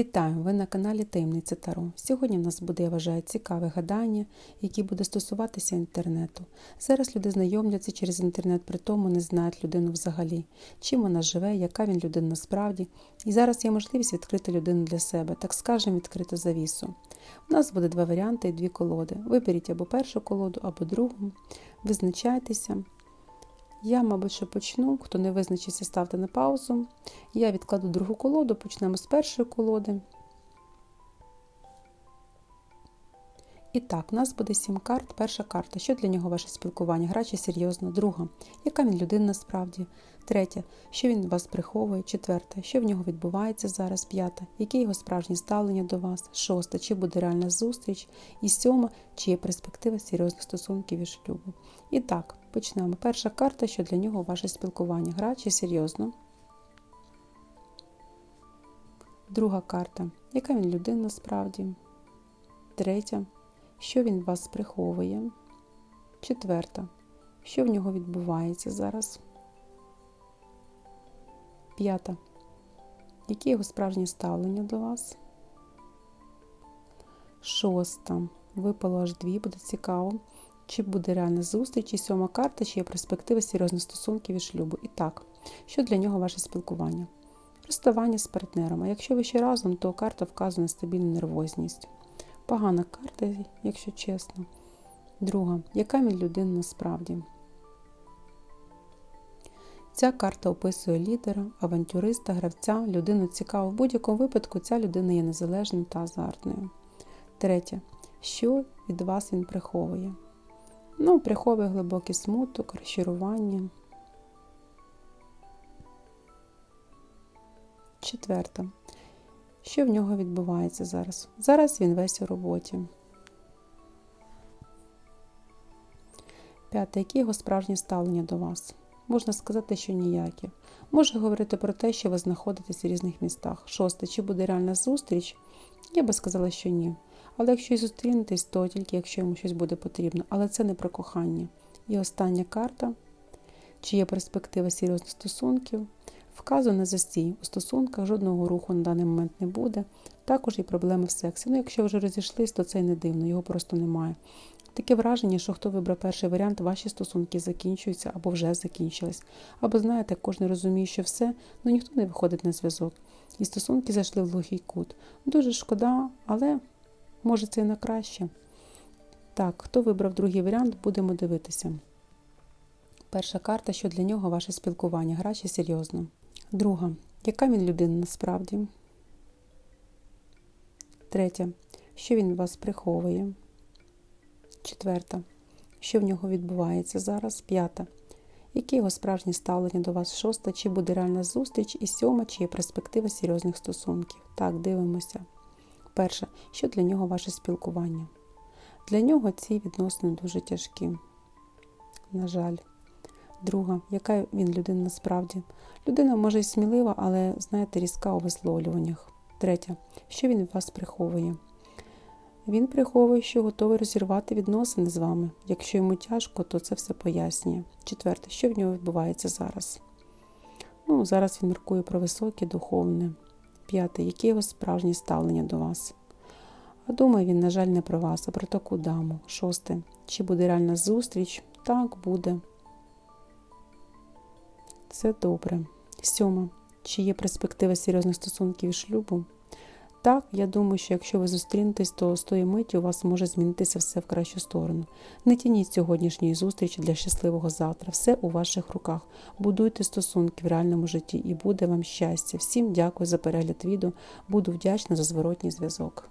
Вітаю! Ви на каналі Таємниця Таро. Сьогодні в нас буде, я вважаю, цікаве гадання, яке буде стосуватися інтернету. Зараз люди знайомляться через інтернет, при тому не знають людину взагалі, чим вона живе, яка він людина насправді. І зараз є можливість відкрити людину для себе, так скажемо, відкрити завісу. У нас буде два варіанти і дві колоди. Виберіть або першу колоду, або другу. Визначайтеся. Я, мабуть, що почну. Хто не визначиться, ставте на паузу. Я відкладу другу колоду, почнемо з першої колоди. І так, у нас буде сім карт. Перша карта. Що для нього ваше спілкування? Гра чи серйозно? Друга. Яка він людина насправді? Третя. Що він вас приховує? Четверта. Що в нього відбувається зараз? П'ята. Яке його справжнє ставлення до вас? Шоста. Чи буде реальна зустріч? І сьома. Чи є перспектива серйозних стосунків і шлюбу? І так, почнемо. Перша карта, що для нього ваше спілкування? Гра чи серйозно? Друга карта. Яка він людина насправді? Третя. Що він вас приховує? Четверта. Що в нього відбувається зараз? П'ята. Яке його справжнє ставлення до вас? Шоста. Випало аж дві, буде цікаво. Чи буде реальна зустріч, і сьома карта, чи є перспектива серйозних стосунків і шлюбу. І так, що для нього ваше спілкування? Розставання з партнером. А якщо ви ще разом, то карта вказує на стабільну нервозність. Погана карта, якщо чесно. Друга. Яка він людина насправді? Ця карта описує лідера, авантюриста, гравця, людину цікаву. В будь-якому випадку ця людина є незалежною та азартною. Третє. Що від вас він приховує? Ну, приховує глибокий смуток, розчарування. Четверта. Що в нього відбувається зараз? Зараз він весь у роботі. П'яте. Яке його справжнє ставлення до вас? Можна сказати, що ніяке. Може говорити про те, що ви знаходитесь в різних містах. Шосте. Чи буде реальна зустріч? Я би сказала, що ні. Але якщо і зустрінетесь, то тільки якщо йому щось буде потрібно. Але це не про кохання. І остання карта. Чи є перспектива серйозних стосунків? Вказує на застій. У стосунках жодного руху на даний момент не буде. Також і проблеми в сексі. Ну, якщо вже розійшлись, то це й не дивно, його просто немає. Таке враження, що хто вибрав перший варіант, ваші стосунки закінчуються або вже закінчились. Або, знаєте, кожен розуміє, що все, ну ніхто не виходить на зв'язок. І стосунки зайшли в глухий кут. Дуже шкода, але може це і на краще. Так, хто вибрав другий варіант, будемо дивитися. Перша карта, що для нього ваше спілкування, гра чи серйозно. Друга. Яка він людина насправді? Третя. Що він вас приховує? Четверта. Що в нього відбувається зараз? П'ята. Яке його справжнє ставлення до вас? Шоста. Чи буде реальна зустріч? І сьома, чи є перспектива серйозних стосунків? Так, дивимося. Перше. Що для нього ваше спілкування? Для нього ці відносини дуже тяжкі. На жаль. Друга, яка він людина насправді? Людина може й смілива, але, знаєте, різка у висловлюваннях. Третя. Що він від вас приховує? Він приховує, що готовий розірвати відносини з вами. Якщо йому тяжко, то це все пояснює. Четверте, що в нього відбувається зараз? Ну, Зараз він міркує про високе, духовне. П'яте, яке його справжнє ставлення до вас? А думає він, на жаль, не про вас, а про таку даму. Шосте. Чи буде реальна зустріч? Так, буде. Це добре. Сьома. Чи є перспектива серйозних стосунків і шлюбу? Так, я думаю, що якщо ви зустрінетесь, то з тої миті у вас може змінитися все в кращу сторону. Не тяніть сьогоднішньої зустрічі для щасливого завтра. Все у ваших руках. Будуйте стосунки в реальному житті і буде вам щастя. Всім дякую за перегляд відео. Буду вдячна за зворотній зв'язок.